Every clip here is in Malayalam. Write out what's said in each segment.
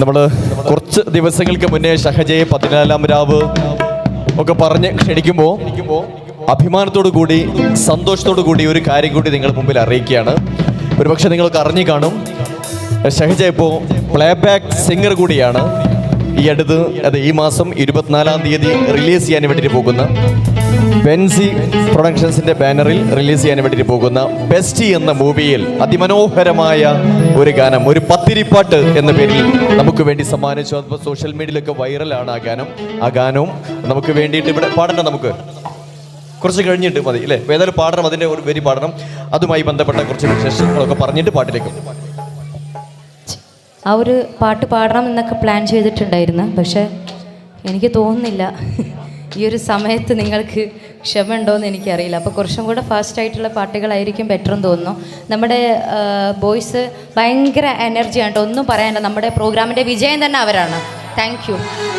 നമ്മൾ കുറച്ച് ദിവസങ്ങൾക്ക് മുന്നേ ഷഹജയെ പതിനാലാം രാവ് ഒക്കെ പറഞ്ഞ് ക്ഷണിക്കുമ്പോൾ അഭിമാനത്തോടു കൂടി സന്തോഷത്തോടു കൂടി ഒരു കാര്യം കൂടി നിങ്ങൾ മുമ്പിൽ അറിയിക്കുകയാണ്. ഒരുപക്ഷെ നിങ്ങൾക്ക് അറിഞ്ഞു കാണും. ഷഹജ ഇപ്പോൾ പ്ലേബാക്ക് സിംഗർ കൂടിയാണ്. ഈ അടുത്ത് അത് ഈ മാസം ഇരുപത്തിനാലാം തീയതി റിലീസ് ചെയ്യാൻ വേണ്ടിയിട്ട് പോകുന്ന ബെൻസി പ്രൊഡക്ഷൻസിന്റെ ബാനറിൽ റിലീസ് ചെയ്യാൻ വേണ്ടിയിട്ട് പോകുന്ന ബെസ്റ്റി എന്ന മൂവിയിൽ അതിമനോഹരമായ ഒരു ഗാനം ഒരു പത്തിരിപ്പാട്ട് എന്ന പേരിൽ നമുക്ക് വേണ്ടി സമ്മാനിച്ചു. അതിപ്പോൾ സോഷ്യൽ മീഡിയയിലൊക്കെ വൈറലാണ് ആ ഗാനം. ആ ഗാനവും നമുക്ക് വേണ്ടിയിട്ട് ഇവിടെ പാടണ്ട നമുക്ക്. കുറച്ച് കഴിഞ്ഞിട്ട് മതി അല്ലേ? ഏതായാലും പാടണം അതിന്റെ ഒരു വരി പാടണം. അതുമായി ബന്ധപ്പെട്ട കുറച്ച് വിശേഷങ്ങളൊക്കെ പറഞ്ഞിട്ട് പാട്ടിലേക്ക്. ആ ഒരു പാട്ട് പാടണം എന്നൊക്കെ പ്ലാൻ ചെയ്തിട്ടുണ്ടായിരുന്നു. പക്ഷേ എനിക്ക് തോന്നുന്നില്ല ഈ ഒരു സമയത്ത് നിങ്ങൾക്ക് ക്ഷമ ഉണ്ടോയെന്ന് എനിക്കറിയില്ല. അപ്പോൾ കുറച്ചും കൂടെ ഫാസ്റ്റ് ആയിട്ടുള്ള പാട്ടുകളായിരിക്കും ബെറ്റർ എന്ന് തോന്നുന്നു. നമ്മുടെ ബോയ്സ് ഭയങ്കര എനർജിയാണ് ആണ്ട് ഒന്നും പറയാനില്ല നമ്മുടെ പ്രോഗ്രാമിന്റെ വിജയം തന്നെ അവരാണ്. താങ്ക് യു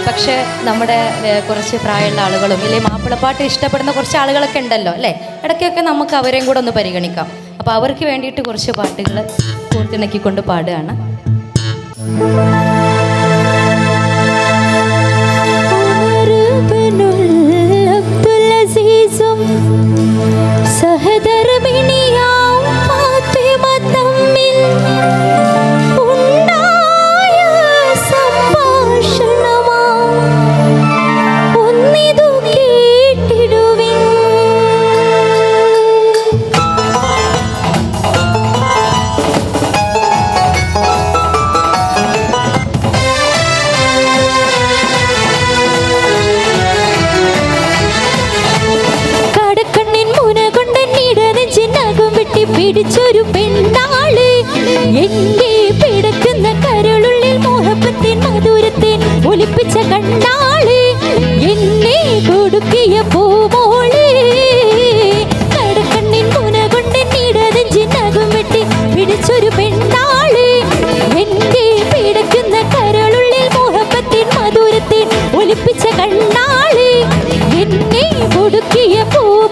പക്ഷേ നമ്മുടെ കുറച്ച് പ്രായമുള്ള ആളുകളും ഇല്ലെങ്കിൽ മാപ്പിളപ്പാട്ട് ഇഷ്ടപ്പെടുന്ന കുറച്ച് ആളുകളൊക്കെ ഉണ്ടല്ലോ അല്ലേ? ഇടയ്ക്കൊക്കെ നമുക്ക് അവരെയും കൂടെ ഒന്ന് പരിഗണിക്കാം. അപ്പോൾ അവർക്ക് വേണ്ടിയിട്ട് കുറച്ച് പാട്ടുകൾ കൂർത്തിണക്കിക്കൊണ്ട് പാടുകയാണ്. സഹധർമ്മിണിയാം പിടിച്ചൊരു പെണ്ണാൾ. എന്റെ പിടക്കുന്ന കരളുള്ളിൽ മോഹപ്പത്തിൻ മധുരത്തിൻ ഒലിപ്പിച്ച കണ്ണാൾ. എന്നെ കൊടുക്കിയ പൂമോൾ. കടക്കണ്ണിൻ മുന വെട്ടി പിടക്കുന്ന കരളുള്ളിൽ കൊടുക്കിയ പൂമോളെ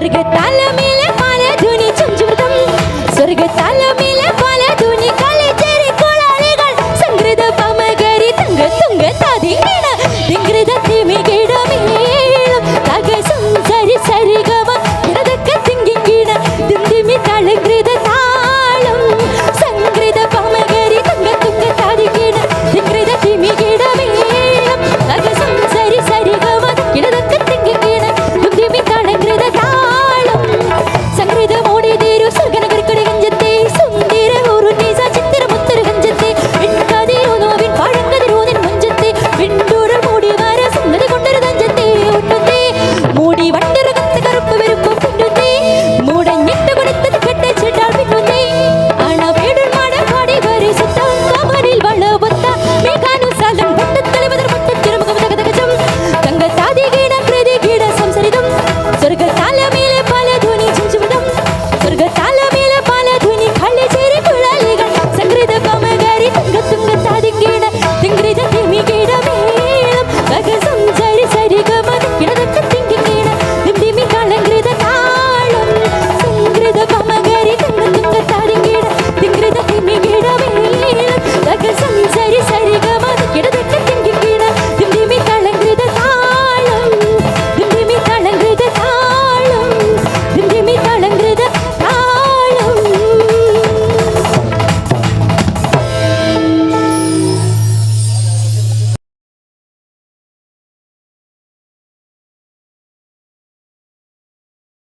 Porque tal a mil